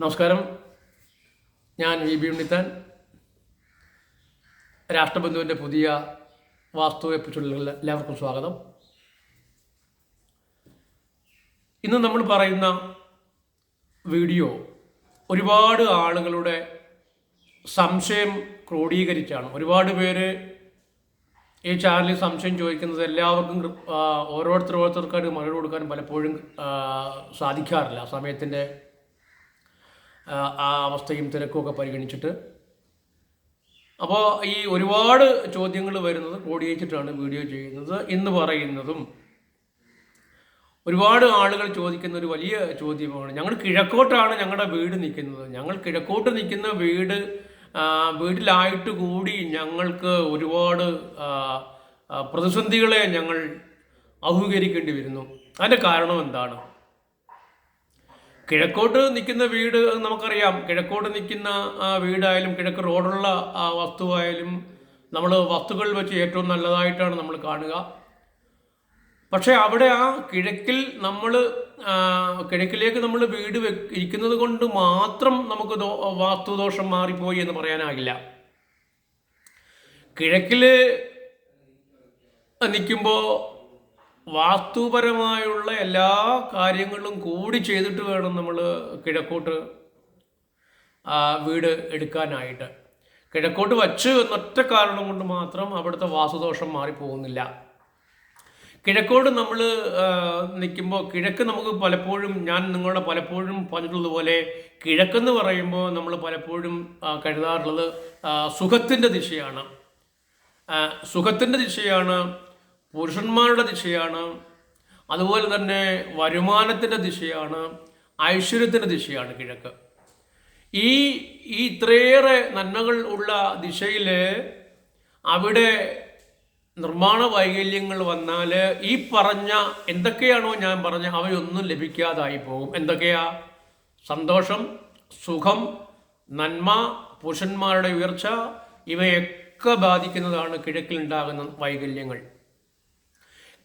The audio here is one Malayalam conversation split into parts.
നമസ്കാരം. ഞാൻ വി ബി ഉണ്ണിത്താൻ. രാഷ്ട്രബന്ധുവിന്റെ പുതിയ വാസ്തു എല്ലാവർക്കും സ്വാഗതം. ഇന്ന് നമ്മൾ പറയുന്ന വീഡിയോ ഒരുപാട് ആളുകളുടെ സംശയം ക്രോഡീകരിച്ചാണ്. ഒരുപാട് പേര് ഈ ചാനലിൽ സംശയം ചോദിക്കുന്നത് എല്ലാവർക്കും ഓരോരുത്തർ ഓരോരുത്തർക്കായിട്ട് മറുപടി കൊടുക്കാനും പലപ്പോഴും സാധിക്കാറില്ല. സമയത്തിന്റെ ആ, അവസ്ഥയും തിരക്കും ഒക്കെ പരിഗണിച്ചിട്ട്. അപ്പോൾ ഈ ഒരുപാട് ചോദ്യങ്ങൾ വരുന്നത് കോടിയേച്ചിട്ടാണ് വീഡിയോ ചെയ്യുന്നത് എന്ന് പറയുന്നതും ഒരുപാട് ആളുകൾ ചോദിക്കുന്ന ഒരു വലിയ ചോദ്യമാണ്. ഞങ്ങൾ കിഴക്കോട്ടാണ് ഞങ്ങളുടെ വീട് നിൽക്കുന്നത്. ഞങ്ങൾ കിഴക്കോട്ട് നിൽക്കുന്ന വീട് വീട്ടിലായിട്ട് കൂടി ഞങ്ങൾക്ക് ഒരുപാട് പ്രതിസന്ധികളെ ഞങ്ങൾ അഭിമുഖീകരിക്കേണ്ടി വരുന്നു. അതിന്റെ കാരണം എന്താണ്? കിഴക്കോട്ട് നിൽക്കുന്ന വീട് നമുക്കറിയാം. കിഴക്കോട്ട് നിൽക്കുന്ന വീടായാലും കിഴക്ക് റോഡുള്ള ആ വസ്തുവായാലും നമ്മൾ വസ്തുക്കൾ വെച്ച് ഏറ്റവും നല്ലതായിട്ടാണ് നമ്മൾ കാണുക. പക്ഷേ അവിടെ ആ കിഴക്കിൽ നമ്മൾ കിഴക്കിലേക്ക് നമ്മൾ വീട് വെ ഇരിക്കുന്നത് കൊണ്ട് മാത്രം നമുക്ക് ദോ വാസ്തുദോഷം മാറിപ്പോയി എന്ന് പറയാനാകില്ല. കിഴക്കിൽ നിൽക്കുമ്പോൾ വാസ്തുപരമായുള്ള എല്ലാ കാര്യങ്ങളും കൂടി ചെയ്തിട്ട് വേണം നമ്മൾ കിഴക്കോട്ട് വീട് എടുക്കാനായിട്ട്. കിഴക്കോട്ട് വച്ച് എന്നൊറ്റ കാരണം കൊണ്ട് മാത്രം അവിടുത്തെ വാസുദോഷം മാറിപ്പോകുന്നില്ല. കിഴക്കോട് നമ്മൾ നിൽക്കുമ്പോൾ കിഴക്ക് നമുക്ക് പലപ്പോഴും ഞാൻ നിങ്ങളുടെ പലപ്പോഴും പറഞ്ഞിട്ടുള്ളതുപോലെ കിഴക്കെന്ന് പറയുമ്പോൾ നമ്മൾ പലപ്പോഴും കരുതാറുള്ളത് സുഖത്തിന്റെ ദിശയാണ്. സുഖത്തിന്റെ ദിശയാണ് പുരുഷന്മാരുടെ ദിശയാണ് അതുപോലെ തന്നെ വരുമാനത്തിന്റെ ദിശയാണ് ഐശ്വര്യത്തിന്റെ ദിശയാണ് കിഴക്ക്. ഈ ഈ ഇത്രയേറെ നന്മകൾ ഉള്ള ദിശയിൽ അവിടെ നിർമ്മാണ വൈകല്യങ്ങൾ വന്നാൽ ഈ പറഞ്ഞ എന്തൊക്കെയാണോ ഞാൻ പറഞ്ഞ അവയൊന്നും ലഭിക്കാതായി പോകും. എന്തൊക്കെയാ? സന്തോഷം സുഖം നന്മ പുരുഷന്മാരുടെ ഉയർച്ച ഇവയൊക്കെ ബാധിക്കുന്നതാണ് കിഴക്കിലുണ്ടാകുന്ന വൈകല്യങ്ങൾ.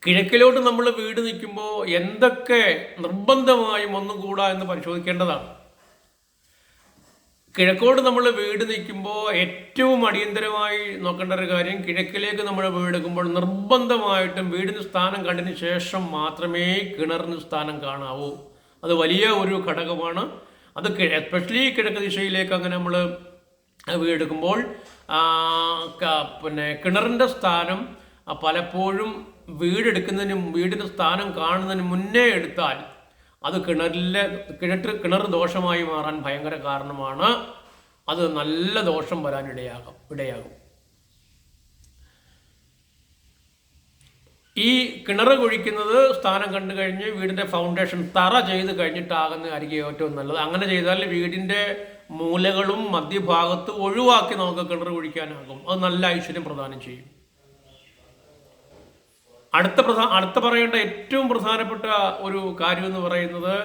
കിഴക്കിലോട്ട് നമ്മൾ വീട് നിൽക്കുമ്പോൾ എന്തൊക്കെ നിർബന്ധമായും ഒന്നുകൂടാ എന്ന് പരിശോധിക്കേണ്ടതാണ്. കിഴക്കോട്ട് നമ്മൾ വീട് നിൽക്കുമ്പോൾ ഏറ്റവും അടിയന്തരമായി നോക്കേണ്ട ഒരു കാര്യം കിഴക്കിലേക്ക് നമ്മൾ വീടെടുക്കുമ്പോൾ നിർബന്ധമായിട്ടും വീടിന് സ്ഥാനം കണ്ടതിന് ശേഷം മാത്രമേ കിണറിന് സ്ഥാനം കാണാവൂ. അത് വലിയ ഒരു ഘടകമാണ്. അത് എസ്പെഷ്യലി കിഴക്ക് ദിശയിലേക്ക് അങ്ങനെ നമ്മൾ വീടെടുക്കുമ്പോൾ പിന്നെ കിണറിന്റെ സ്ഥാനം പലപ്പോഴും വീടെടുക്കുന്നതിന് വീടിന്റെ സ്ഥാനം കാണുന്നതിന് മുന്നേ എടുത്താൽ അത് കിണറിലെ കിണറ്റ് കിണർ ദോഷമായി മാറാൻ ഭയങ്കര കാരണമാണ്. അത് നല്ല ദോഷം വരാൻ ഇടയാകും ഇടയാകും. ഈ കിണർ കുഴിക്കുന്നത് സ്ഥാനം കണ്ടു കഴിഞ്ഞ് വീടിന്റെ ഫൗണ്ടേഷൻ തറ ചെയ്ത് കഴിഞ്ഞിട്ടാകുന്നതായിരിക്കും ഏറ്റവും നല്ലത്. അങ്ങനെ ചെയ്താൽ വീടിന്റെ മൂലകളും മധ്യഭാഗത്ത് ഒഴിവാക്കി നമുക്ക് കിണർ കുഴിക്കാനാകും. അത് നല്ല ഐശ്വര്യം പ്രദാനം ചെയ്യും. അടുത്ത പ്രധാന അടുത്ത പറയേണ്ട ഏറ്റവും പ്രധാനപ്പെട്ട ഒരു കാര്യം എന്ന് പറയുന്നത്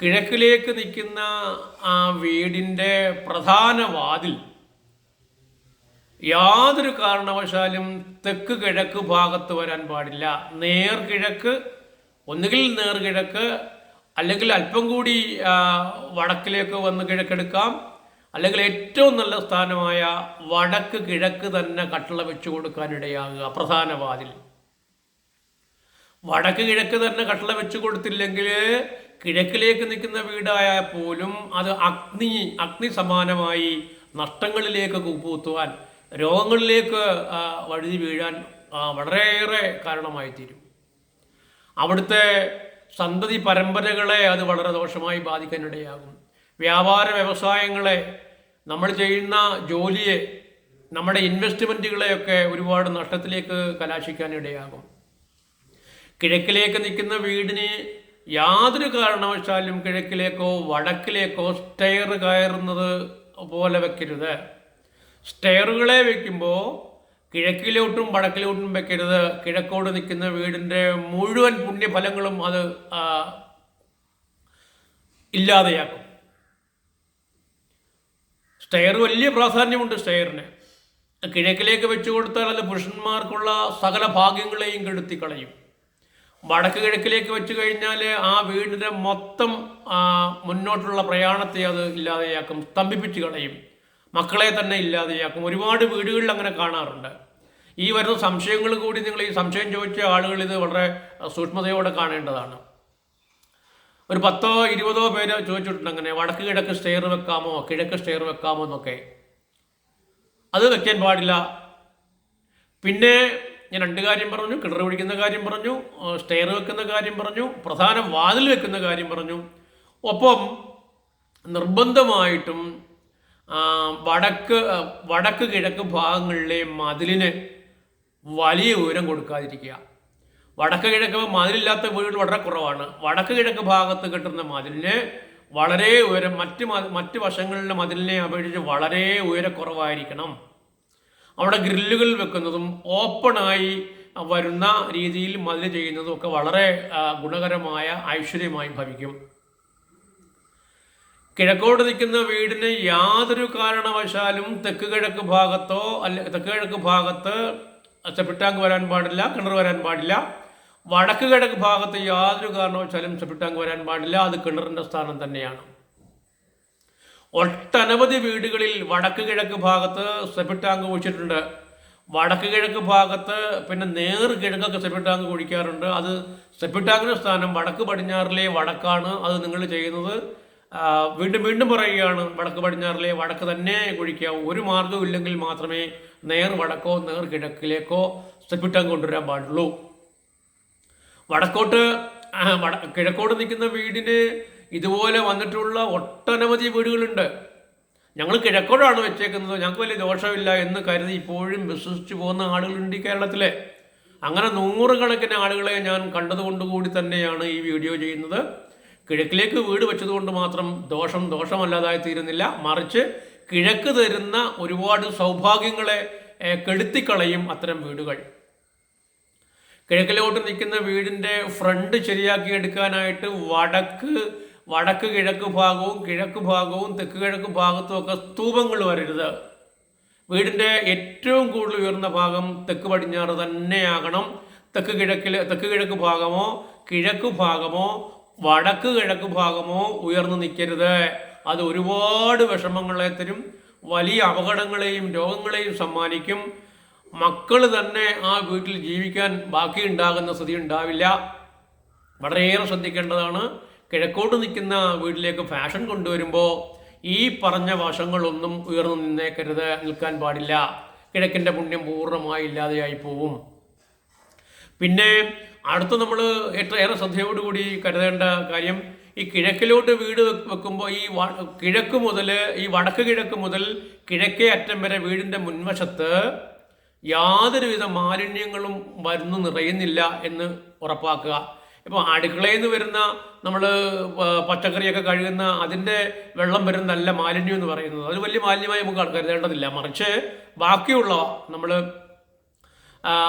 കിഴക്കിലേക്ക് നിൽക്കുന്ന ആ വീടിന്റെ പ്രധാന വാതിൽ യാതൊരു കാരണവശാലും തെക്ക് കിഴക്ക് ഭാഗത്ത് വരാൻ പാടില്ല. നേർ കിഴക്ക് ഒന്നുകിൽ നേർ കിഴക്ക് അല്ലെങ്കിൽ അല്പം കൂടി വടക്കിലേക്ക് വന്ന് കിഴക്കെടുക്കാം. അല്ലെങ്കിൽ ഏറ്റവും നല്ല സ്ഥാനമായ വടക്ക് കിഴക്ക് തന്നെ കട്ടള വെച്ചു കൊടുക്കാനിടയാകുക. പ്രധാന വാതിൽ. വടക്ക് കിഴക്ക് തന്നെ കട്ടള വെച്ചു കൊടുത്തില്ലെങ്കിൽ കിഴക്കിലേക്ക് നിൽക്കുന്ന വീടായാൽ പോലും അത് അഗ്നി അഗ്നി സമാനമായി നഷ്ടങ്ങളിലേക്ക് കൂപ്പുകുത്തുവാൻ രോഗങ്ങളിലേക്ക് വഴുതി വീഴാൻ വളരെയേറെ കാരണമായി തീരും അവിടുത്തെ സന്തതി പരമ്പരകളെ അത് വളരെ ദോഷമായി ബാധിക്കാനിടയാകും. വ്യാപാര വ്യവസായങ്ങളെ നമ്മൾ ചെയ്യുന്ന ജോലിയെ നമ്മുടെ ഇൻവെസ്റ്റ്മെന്റുകളെയൊക്കെ ഒരുപാട് നഷ്ടത്തിലേക്ക് കലാശിക്കാനിടയാകും. കിഴക്കിലേക്ക് നിൽക്കുന്ന വീടിന് യാതൊരു കാരണവശാലും കിഴക്കിലേക്കോ വടക്കിലേക്കോ സ്റ്റെയർ കയറുന്നത് പോലെ വെക്കരുത്. സ്റ്റെയറുകളെ വെക്കുമ്പോൾ കിഴക്കിലോട്ടും വടക്കിലോട്ടും വെക്കരുത്. കിഴക്കോട് നിൽക്കുന്ന വീടിന്റെ മുഴുവൻ പുണ്യഫലങ്ങളും അത് ഇല്ലാതെയാക്കും. സ്റ്റെയർ വലിയ പ്രാധാന്യമുണ്ട് സ്റ്റെയറിന് കിഴക്കിലേക്ക് വെച്ചു കൊടുത്താൽ അത് പുരുഷന്മാർക്കുള്ള സകല ഭാഗ്യങ്ങളെയും കെടുത്തി കളയും വടക്ക് കിഴക്കിലേക്ക് വെച്ച് കഴിഞ്ഞാൽ ആ വീടിന്റെ മൊത്തം മുന്നോട്ടുള്ള പ്രയാണത്തെ അത് ഇല്ലാതെയാക്കും സ്തംഭിപ്പിച്ച് കളയും. മക്കളെ തന്നെ ഇല്ലാതെയാക്കും. ഒരുപാട് വീടുകളിൽ അങ്ങനെ കാണാറുണ്ട്. ഈ വരുന്ന സംശയങ്ങൾ കൂടി നിങ്ങൾ ഈ സംശയം ചോദിച്ച ആളുകൾ ഇത് വളരെ സൂക്ഷ്മതയോടെ കാണേണ്ടതാണ്. ഒരു പത്തോ ഇരുപതോ പേര് ചോദിച്ചിട്ടുണ്ട് അങ്ങനെ വടക്ക് കിഴക്ക് സ്റ്റെയർ വെക്കാമോ കിഴക്ക് സ്റ്റെയർ വെക്കാമോ എന്നൊക്കെ. അത് വെക്കാൻ പാടില്ല. പിന്നെ ഞാൻ രണ്ട് കാര്യം പറഞ്ഞു കിണർ പിടിക്കുന്ന കാര്യം പറഞ്ഞു സ്റ്റെയർ വെക്കുന്ന കാര്യം പറഞ്ഞു പ്രധാന വാതിൽ വെക്കുന്ന കാര്യം പറഞ്ഞു. ഒപ്പം നിർബന്ധമായിട്ടും വടക്ക് വടക്ക് കിഴക്ക് ഭാഗങ്ങളിലെ മതിലിന് വലിയ ഉയരം കൊടുക്കാതിരിക്കുക. വടക്ക് കിഴക്ക് മതിലില്ലാത്ത വീടുകൾ വളരെ കുറവാണ്. വടക്ക് കിഴക്ക് ഭാഗത്ത് കിട്ടുന്ന മതിലിന് വളരെ ഉയരം മറ്റ് മറ്റ് വശങ്ങളിലെ മതിലിനെ അപേക്ഷിച്ച് വളരെ ഉയരക്കുറവായിരിക്കണം. അവിടെ ഗ്രില്ലുകൾ വെക്കുന്നതും ഓപ്പണായി വരുന്ന രീതിയിൽ മതിൽ ചെയ്യുന്നതും ഒക്കെ വളരെ ഗുണകരമായ ഐശ്വര്യമായി ഭവിക്കും. കിഴക്കോട്ട് നിൽക്കുന്ന വീടിന് യാതൊരു കാരണവശാലും തെക്ക് കിഴക്ക് ഭാഗത്തോ അല്ല തെക്ക് കിഴക്ക് ഭാഗത്ത് ചെപ്പിട്ടാങ്ക് വരാൻ പാടില്ല കിണർ വരാൻ പാടില്ല. വടക്ക് കിഴക്ക് ഭാഗത്ത് യാതൊരു കാരണവശാലും ചെപ്പിട്ടാങ്ക് വരാൻ പാടില്ല. അത് കിണറിന്റെ സ്ഥാനം തന്നെയാണ്. ഒട്ടനവധി വീടുകളിൽ വടക്ക് കിഴക്ക് ഭാഗത്ത് സെപ്പിട്ടാങ്ക് കുഴിച്ചിട്ടുണ്ട് വടക്ക് കിഴക്ക് ഭാഗത്ത് പിന്നെ നേർ കിഴക്കൊക്കെ സെപ്പിട്ടാങ്ക് കുഴിക്കാറുണ്ട് അത് സെപ്പിട്ടാങ്കിന്റെ സ്ഥാനം വടക്ക് പടിഞ്ഞാറിലെ വടക്കാണ് അത് നിങ്ങൾ ചെയ്യുന്നത്. വീണ്ടും വീണ്ടും പറയുകയാണ് വടക്ക് പടിഞ്ഞാറിലെ വടക്ക് തന്നെ കുഴിക്കാവൂ ഒരു മാർഗവും ഇല്ലെങ്കിൽ മാത്രമേ നേർ വടക്കോ നേർ കിഴക്കിലേക്കോ സെപ്പിട്ടാങ്ക് കൊണ്ടുവരാൻ പാടുള്ളൂ. വടക്കോട്ട് കിഴക്കോട്ട് നിൽക്കുന്ന വീടിന് ഇതുപോലെ വന്നിട്ടുള്ള ഒട്ടനവധി വീടുകളുണ്ട്. ഞങ്ങൾ കിഴക്കോടാണ് വെച്ചേക്കുന്നത്. ഞങ്ങൾക്ക് വലിയ ദോഷമില്ല എന്ന് കരുതി ഇപ്പോഴും വിശ്വസിച്ച് പോകുന്ന ആളുകളുണ്ട് ഈ കേരളത്തിൽ അങ്ങനെ നൂറുകണക്കിന് ആളുകളെ ഞാൻ കണ്ടതുകൊണ്ട് കൂടി തന്നെയാണ് ഈ വീഡിയോ ചെയ്യുന്നത്. കിഴക്കിലേക്ക് വീട് വെച്ചതുകൊണ്ട് മാത്രം ദോഷം ദോഷമല്ലാതായി തീരുന്നില്ല. മറിച്ച് കിഴക്ക് തരുന്ന ഒരുപാട് സൗഭാഗ്യങ്ങളെ കെടുത്തിക്കളയും അത്തരം വീടുകൾ. കിഴക്കിലോട്ട് നിൽക്കുന്ന വീടിന്റെ ഫ്രണ്ട് ശരിയാക്കി എടുക്കാനായിട്ട് വടക്ക് വടക്ക് കിഴക്ക് ഭാഗവും കിഴക്ക് ഭാഗവും തെക്ക് കിഴക്ക് ഭാഗത്തും ഒക്കെ സ്തൂപങ്ങൾ വരരുത്. വീടിന്റെ ഏറ്റവും കൂടുതൽ ഉയർന്ന ഭാഗം തെക്ക് പടിഞ്ഞാറ് തന്നെയാകണം. തെക്ക് കിഴക്കിൽ തെക്ക് കിഴക്ക് ഭാഗമോ കിഴക്ക് ഭാഗമോ വടക്ക് കിഴക്ക് ഭാഗമോ ഉയർന്നു നിൽക്കരുത് അത് ഒരുപാട് വിഷമങ്ങളെ തരും വലിയ അപകടങ്ങളെയും രോഗങ്ങളെയും സമ്മാനിക്കും. മക്കൾ തന്നെ ആ വീട്ടിൽ ജീവിക്കാൻ ബാക്കി ഉണ്ടാകുന്ന സ്ഥിതി ഉണ്ടാവില്ല. വളരെയേറെ ശ്രദ്ധിക്കേണ്ടതാണ് കിഴക്കോട്ട് നിൽക്കുന്ന വീട്ടിലേക്ക് ഫാഷൻ കൊണ്ടുവരുമ്പോൾ ഈ പറഞ്ഞ വശങ്ങളൊന്നും ഉയർന്നു നിന്നേക്കരുത് നിൽക്കാൻ പാടില്ല. കിഴക്കിന്റെ പുണ്യം പൂർണമായി ഇല്ലാതെയായി പോവും. പിന്നെ അടുത്ത് നമ്മൾ ഏറ്റവും ഏറെ ശ്രദ്ധയോടുകൂടി കരുതേണ്ട കാര്യം ഈ കിഴക്കിലോട്ട് വീട് വെക്കുമ്പോൾ ഈ കിഴക്ക് മുതൽ ഈ വടക്ക് കിഴക്ക് മുതൽ കിഴക്കേ അറ്റം വരെ വീടിന്റെ മുൻവശത്ത് യാതൊരുവിധ മാലിന്യങ്ങളും വരുന്നു നിറയുന്നില്ല എന്ന് ഉറപ്പാക്കുക. ഇപ്പോൾ അടുക്കളയിൽ നിന്ന് വരുന്ന നമ്മൾ പച്ചക്കറിയൊക്കെ കഴുകുന്ന അതിന്റെ വെള്ളം വരുന്നതല്ല മാലിന്യം എന്ന് പറയുന്നത്. അത് വലിയ മാലിന്യമായി നമുക്ക് കരുതേണ്ടതില്ല മറിച്ച് ബാക്കിയുള്ള നമ്മൾ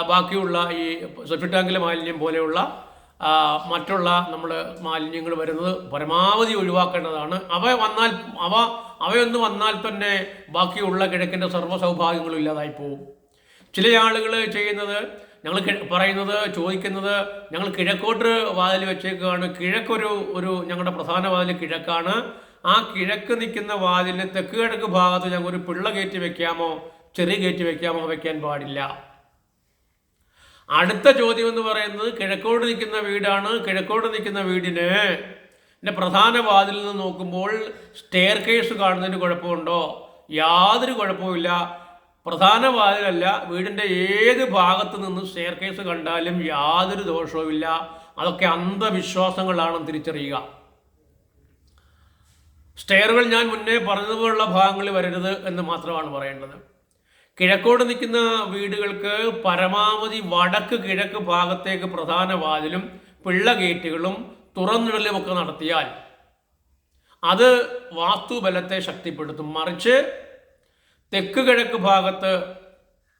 ബാക്കിയുള്ള ഈ സെപ്റ്റി ടാങ്കിലെ മാലിന്യം പോലെയുള്ള മറ്റുള്ള നമ്മൾ മാലിന്യങ്ങൾ വരുന്നത് പരമാവധി ഒഴിവാക്കേണ്ടതാണ്. അവ വന്നാൽ അവ അവയൊന്ന് വന്നാൽ തന്നെ ബാക്കിയുള്ള കിഴക്കിന്റെ സർവ സൗഭാഗ്യങ്ങളും ഇല്ലാതായി പോകും ചില ആളുകൾ ചെയ്യുന്നത് ഞങ്ങൾ പറയുന്നത് ചോദിക്കുന്നത് ഞങ്ങൾ കിഴക്കോട്ട് വാതിൽ വെച്ചേക്കാണ് കിഴക്കൊരു ഒരു ഞങ്ങളുടെ പ്രധാന വാതിൽ കിഴക്കാണ്. ആ കിഴക്ക് നിൽക്കുന്ന വാതിലിന് തെക്ക് കിഴക്ക് ഭാഗത്ത് ഞങ്ങൾ ഒരു പിള്ള കയറ്റി വെക്കാമോ ചെറിയ കയറ്റി വെക്കാമോ വെക്കാൻ പാടില്ല. അടുത്ത ചോദ്യം എന്ന് പറയുന്നത് കിഴക്കോട്ട് നിൽക്കുന്ന വീടാണ്. കിഴക്കോട്ട് നിൽക്കുന്ന വീടിന് എന്റെ പ്രധാന വാതിലിൽ നിന്ന് നോക്കുമ്പോൾ സ്റ്റെയർ കേസ് കാണുന്നതിന് കുഴപ്പമുണ്ടോ? യാതൊരു കുഴപ്പവുമില്ല. പ്രധാന വാതിലല്ല വീടിന്റെ ഏത് ഭാഗത്ത് നിന്ന് ഷെയർ കേസ് കണ്ടാലും യാതൊരു ദോഷവുമില്ല. അതൊക്കെ അന്ധവിശ്വാസങ്ങളാണ് തിരിച്ചറിയുക. സ്റ്റെയറുകൾ ഞാൻ മുന്നേ പറഞ്ഞതുപോലുള്ള ഭാഗങ്ങളിൽ വരരുത് എന്ന് മാത്രമാണ് പറയേണ്ടത്. കിഴക്കോട് നിൽക്കുന്ന വീടുകൾക്ക് പരമാവധി വടക്ക് കിഴക്ക് ഭാഗത്തേക്ക് പ്രധാന വാതിലും പിള്ള ഗേറ്റുകളും തുറന്നിടലുമൊക്കെ നടത്തിയാൽ അത് വാസ്തുബലത്തെ ശക്തിപ്പെടുത്തും. മറിച്ച് തെക്ക് കിഴക്ക് ഭാഗത്ത്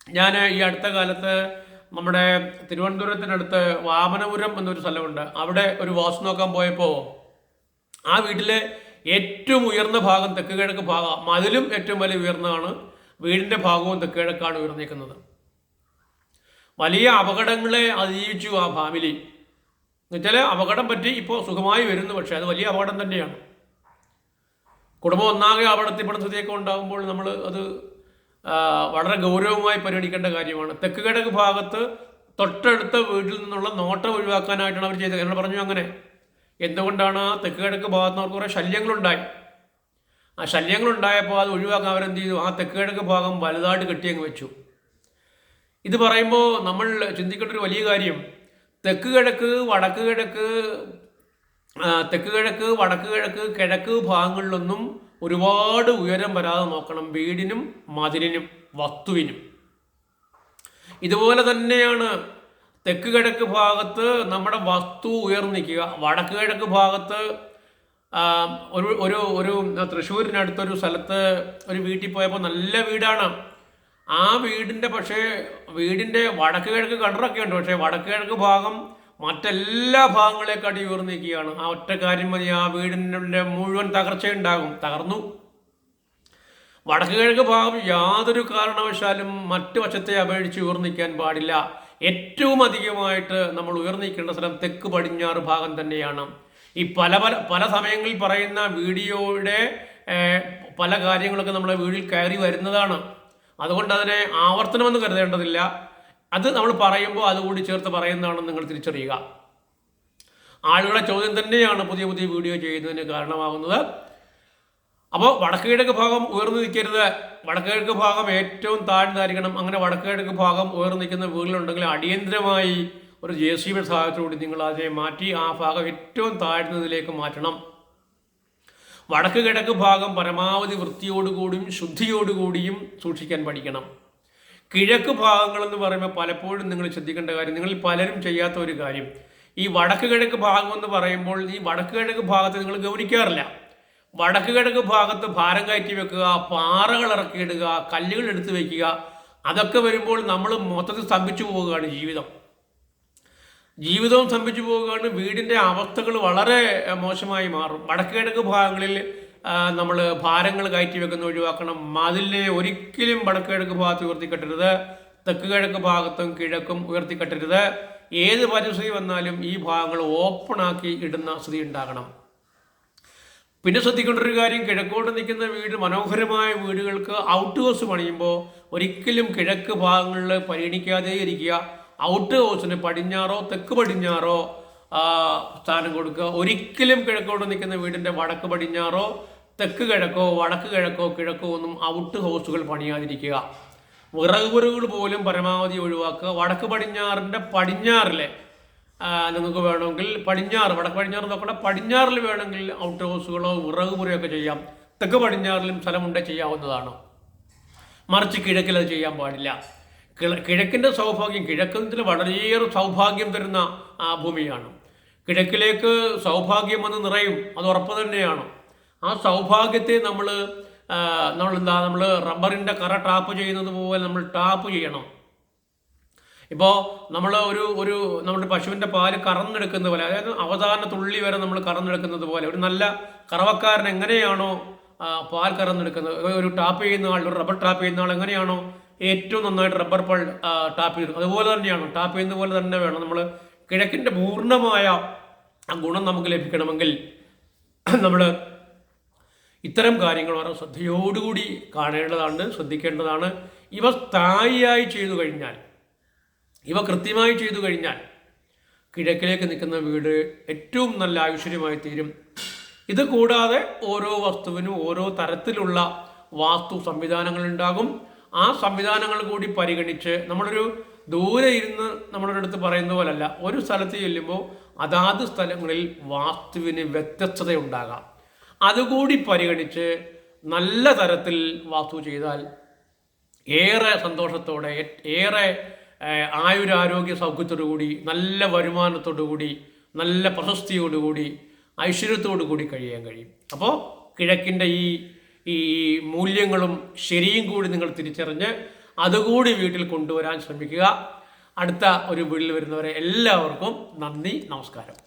ഞാൻ ഈ അടുത്ത കാലത്ത് നമ്മുടെ തിരുവനന്തപുരത്തിനടുത്ത് വാമനപുരം എന്നൊരു സ്ഥലമുണ്ട്. അവിടെ ഒരു വാസ് നോക്കാൻ പോയപ്പോൾ ആ വീട്ടിലെ ഏറ്റവും ഉയർന്ന ഭാഗം തെക്ക് കിഴക്ക് ഭാഗം മതിലും ഏറ്റവും വലിയ ഉയർന്നതാണ് വീടിന്റെ ഭാഗവും തെക്ക് കിഴക്കാണ് ഉയർന്നിരിക്കുന്നത് വലിയ അപകടങ്ങളെ അതിജീവിച്ചു ആ ഫാമിലി. എന്നുവെച്ചാൽ അപകടം പറ്റി ഇപ്പോൾ സുഖമായി വരുന്നു പക്ഷേ അത് വലിയ അപകടം തന്നെയാണ്. കുടുംബം ഒന്നാകെ അപകടത്തിൽപ്പെടുന്ന സ്ഥിതിയൊക്കെ ഉണ്ടാകുമ്പോൾ നമ്മൾ അത് വളരെ ഗൗരവമായി പരിഗണിക്കേണ്ട കാര്യമാണ്. തെക്ക് കിഴക്ക് ഭാഗത്ത് തൊട്ടടുത്ത വീട്ടിൽ നിന്നുള്ള നോട്ടം ഒഴിവാക്കാനായിട്ടാണ് അവർ ചെയ്തത്. എന്നോട് പറഞ്ഞു അങ്ങനെ. എന്തുകൊണ്ടാണ് തെക്ക് കിഴക്ക് ഭാഗത്ത് അവർക്ക് കുറേ ശല്യങ്ങളുണ്ടായി? ആ ശല്യങ്ങളുണ്ടായപ്പോൾ അത് ഒഴിവാക്കാൻ അവരെന്ത് ചെയ്തു? ആ തെക്ക് കിഴക്ക് ഭാഗം വലുതായിട്ട് കെട്ടിയങ്ങ് വെച്ചു. ഇത് പറയുമ്പോൾ നമ്മൾ ചിന്തിക്കേണ്ട ഒരു വലിയ കാര്യം. തെക്ക് കിഴക്ക് വടക്ക് കിഴക്ക് തെക്ക് കിഴക്ക് വടക്ക് കിഴക്ക് കിഴക്ക് ഭാഗങ്ങളിലൊന്നും ഒരുപാട് ഉയരം വരാതെ നോക്കണം. വീടിനും മതിലിനും വസ്തുവിനും. ഇതുപോലെ തന്നെയാണ് തെക്ക് കിഴക്ക് ഭാഗത്ത് നമ്മുടെ വസ്തു ഉയർന്നിക്കുക വടക്ക് കിഴക്ക് ഭാഗത്ത് ഒരു ഒരു ഒരു തൃശ്ശൂരിനടുത്തൊരു സ്ഥലത്ത് ഒരു വീട്ടിൽ പോയപ്പോൾ നല്ല വീടാണ്. ആ വീടിന്റെ പക്ഷേ വീടിന്റെ വടക്ക് കിഴക്ക് കണ്ടറൊക്കെ ഉണ്ട്. പക്ഷേ വടക്ക് കിഴക്ക് ഭാഗം മറ്റെല്ലാ ഭാഗങ്ങളെക്കാട്ടി ഉയർന്നു നിൽക്കുകയാണ് ആ ഒറ്റ കാര്യം മതി. ആ വീടിന്റെ മുഴുവൻ തകർച്ചയുണ്ടാകും തകർന്നു. വടക്ക് കിഴക്ക് ഭാഗം യാതൊരു കാരണവശാലും മറ്റു വശത്തെ അപേക്ഷിച്ച് ഉയർന്നിക്കാൻ പാടില്ല. ഏറ്റവും അധികമായിട്ട് നമ്മൾ ഉയർന്നിക്കേണ്ട സ്ഥലം തെക്ക് പടിഞ്ഞാറ് ഭാഗം തന്നെയാണ്. ഈ പല പല പല സമയങ്ങളിൽ പറയുന്ന വീഡിയോയുടെ പല കാര്യങ്ങളൊക്കെ നമ്മളെ വീട്ടിൽ കയറി വരുന്നതാണ്. അതുകൊണ്ട് അതിനെ ആവർത്തനമെന്ന് കരുതേണ്ടതില്ല. അത് നമ്മൾ പറയുമ്പോൾ അതുകൂടി ചേർത്ത് പറയുന്നതാണെന്ന് നിങ്ങൾ തിരിച്ചറിയുക. ആളുകളെ ചോദ്യം തന്നെയാണ് പുതിയ പുതിയ വീഡിയോ ചെയ്യുന്നതിന് കാരണമാകുന്നത്. അപ്പോൾ വടക്കുകിഴക്ക് ഭാഗം ഉയർന്നു നിൽക്കരുത്. വടക്കുകിഴക്ക് ഭാഗം ഏറ്റവും താഴ്ന്നതായിരിക്കണം. അങ്ങനെ വടക്കുകിഴക്ക് ഭാഗം ഉയർന്നു നിൽക്കുന്ന വീടുകളുണ്ടെങ്കിൽ അടിയന്തരമായി ഒരു ജെ സി ബി സഹായത്തോടുകൂടി നിങ്ങൾ അതിനെ മാറ്റി ആ ഭാഗം ഏറ്റവും താഴ്ന്നതിലേക്ക് മാറ്റണം. വടക്ക് കിഴക്ക് ഭാഗം പരമാവധി വൃത്തിയോടുകൂടിയും ശുദ്ധിയോടുകൂടിയും സൂക്ഷിക്കാൻ പഠിക്കണം. കിഴക്ക് ഭാഗങ്ങളെന്ന് പറയുമ്പോൾ പലപ്പോഴും നിങ്ങൾ ശ്രദ്ധിക്കേണ്ട കാര്യം നിങ്ങൾ പലരും ചെയ്യാത്ത ഒരു കാര്യം. ഈ വടക്ക് കിഴക്ക് ഭാഗം എന്ന് പറയുമ്പോൾ ഈ വടക്ക് കിഴക്ക് ഭാഗത്ത് നിങ്ങൾ ഗൗനിക്കാറില്ല. വടക്ക് കിഴക്ക് ഭാഗത്ത് ഭാരം കയറ്റി വെക്കുക പാറകൾ ഇറക്കിയിടുക കല്ലുകൾ എടുത്തു വെക്കുക അതൊക്കെ വരുമ്പോൾ നമ്മൾ മൊത്തത്തിൽ സ്തംഭിച്ചു പോവുകയാണ് ജീവിതം. ജീവിതവും സ്തംഭിച്ചു പോവുകയാണ് വീടിന്റെ അവസ്ഥകൾ വളരെ മോശമായി മാറും. വടക്ക് കിഴക്ക് ഭാഗങ്ങളിൽ നമ്മൾ ഭാരങ്ങൾ കയറ്റി വെക്കുന്ന ഒഴിവാക്കണം. മതിലിനെ ഒരിക്കലും വടക്കുകിഴക്ക് ഭാഗത്ത് ഉയർത്തിക്കെട്ടരുത്. തെക്ക് കിഴക്ക് ഭാഗത്തും കിഴക്കും ഉയർത്തിക്കെട്ടരുത്. ഏത് പരിസ്ഥിതി വന്നാലും ഈ ഭാഗങ്ങൾ ഓപ്പണാക്കി ഇടുന്ന സ്ഥിതി ഉണ്ടാകണം. പിന്നെ ശ്രദ്ധിക്കേണ്ട ഒരു കാര്യം കിഴക്കോട്ട് നിൽക്കുന്ന വീട് മനോഹരമായ വീടുകൾക്ക് ഔട്ട് ഹൗസ് പണിയുമ്പോൾ ഒരിക്കലും കിഴക്ക് ഭാഗങ്ങളിൽ പരിഗണിക്കാതെ ഇരിക്കുക. ഔട്ട് ഹൗസിന് പടിഞ്ഞാറോ തെക്ക് പടിഞ്ഞാറോ സ്ഥാനം കൊടുക്കുക. ഒരിക്കലും കിഴക്കോട്ട് നിൽക്കുന്ന വീടിന്റെ വടക്ക് പടിഞ്ഞാറോ തെക്ക് കിഴക്കോ വടക്ക് കിഴക്കോ കിഴക്കോ ഒന്നും ഔട്ട് ഹൗസുകൾ പണിയാതിരിക്കുക. വിറകുപുരകൾ പോലും പരമാവധി ഒഴിവാക്കുക. വടക്ക് പടിഞ്ഞാറിന്റെ പടിഞ്ഞാറിലെ നിങ്ങൾക്ക് വേണമെങ്കിൽ പടിഞ്ഞാറ് വടക്ക് പടിഞ്ഞാറ് നോക്കണ്ട പടിഞ്ഞാറിൽ വേണമെങ്കിൽ ഔട്ട് ഹൗസുകളോ വിറക് ഒക്കെ ചെയ്യാം. തെക്ക് പടിഞ്ഞാറിലും സ്ഥലമുണ്ട് ചെയ്യാവുന്നതാണ്. മറിച്ച് കിഴക്കിൽ അത് ചെയ്യാൻ പാടില്ല. കിഴ- കിഴക്കിന്റെ സൗഭാഗ്യം കിഴക്കത്തിൽ വളരെയേറെ സൗഭാഗ്യം തരുന്ന ആ ഭൂമിയാണ്. കിഴക്കിലേക്ക് സൗഭാഗ്യം വന്ന് നിറയും അത് ഉറപ്പ് തന്നെയാണ്. ആ സൗഭാഗ്യത്തെ നമ്മൾ നമ്മൾ എന്താ നമ്മൾ റബ്ബറിന്റെ കറ ടാപ്പ് ചെയ്യുന്നത് പോലെ നമ്മൾ ടാപ്പ് ചെയ്യണം. ഇപ്പോൾ നമ്മൾ ഒരു ഒരു നമ്മുടെ പശുവിന്റെ പാൽ കറന്നെടുക്കുന്നത് പോലെ അതായത് അവസാന തുള്ളി വരെ നമ്മൾ കറന്നെടുക്കുന്നത് പോലെ ഒരു നല്ല കറവക്കാരൻ എങ്ങനെയാണോ പാൽ കറന്നെടുക്കുന്നത് ഒരു ടാപ്പ് ചെയ്യുന്ന ആൾ ഒരു റബ്ബർ ടാപ്പ് ചെയ്യുന്ന ആൾ എങ്ങനെയാണോ ഏറ്റവും നന്നായിട്ട് റബ്ബർ പാൽ ടാപ്പ് ചെയ്യുന്നത് അതുപോലെ തന്നെയാണ് ടാപ്പ് ചെയ്യുന്ന പോലെ തന്നെ വേണം നമ്മൾ കിഴക്കിന്റെ പൂർണമായ ഗുണം നമുക്ക് ലഭിക്കണമെങ്കിൽ നമ്മൾ ഇത്തരം കാര്യങ്ങൾ വളരെ ശ്രദ്ധയോടുകൂടി കാണേണ്ടതാണ് ശ്രദ്ധിക്കേണ്ടതാണ്. ഇവ സ്ഥായിയായി ചെയ്തു കഴിഞ്ഞാൽ ഇവ കൃത്യമായി ചെയ്തു കഴിഞ്ഞാൽ കിഴക്കിലേക്ക് നിൽക്കുന്ന വീട് ഏറ്റവും നല്ല ഐശ്വര്യമായി തീരും. ഇത് കൂടാതെ ഓരോ വസ്തുവിനും ഓരോ തരത്തിലുള്ള വാസ്തു സംവിധാനങ്ങൾ ഉണ്ടാകും ആ സംവിധാനങ്ങൾ കൂടി പരിഗണിച്ച് നമ്മളൊരു ദൂരെ ഇരുന്ന് നമ്മളുടെ അടുത്ത് പറയുന്ന പോലല്ല ഒരു സ്ഥലത്ത് ചെല്ലുമ്പോൾ അതാത് സ്ഥലങ്ങളിൽ വാസ്തുവിന് വ്യത്യസ്തതയുണ്ടാകാം. അതുകൂടി പരിഗണിച്ച് നല്ല തരത്തിൽ വാസ്തു ചെയ്താൽ ഏറെ സന്തോഷത്തോടെ ഏറെ ആയുരാരോഗ്യ സൗഖ്യത്തോടുകൂടി നല്ല വരുമാനത്തോടുകൂടി നല്ല പ്രശസ്തിയോടുകൂടി ഐശ്വര്യത്തോടു കൂടി കഴിയാൻ കഴിയും. അപ്പോൾ കിഴക്കിന്റെ ഈ ഈ മൂല്യങ്ങളും ശരിയും കൂടി നിങ്ങൾ തിരിച്ചറിഞ്ഞ് അതുകൂടി വീട്ടിൽ കൊണ്ടുവരാൻ ശ്രമിക്കുക. അടുത്ത ഒരു വീട്ടിൽ വരുന്നവരെ എല്ലാവർക്കും നന്ദി നമസ്കാരം.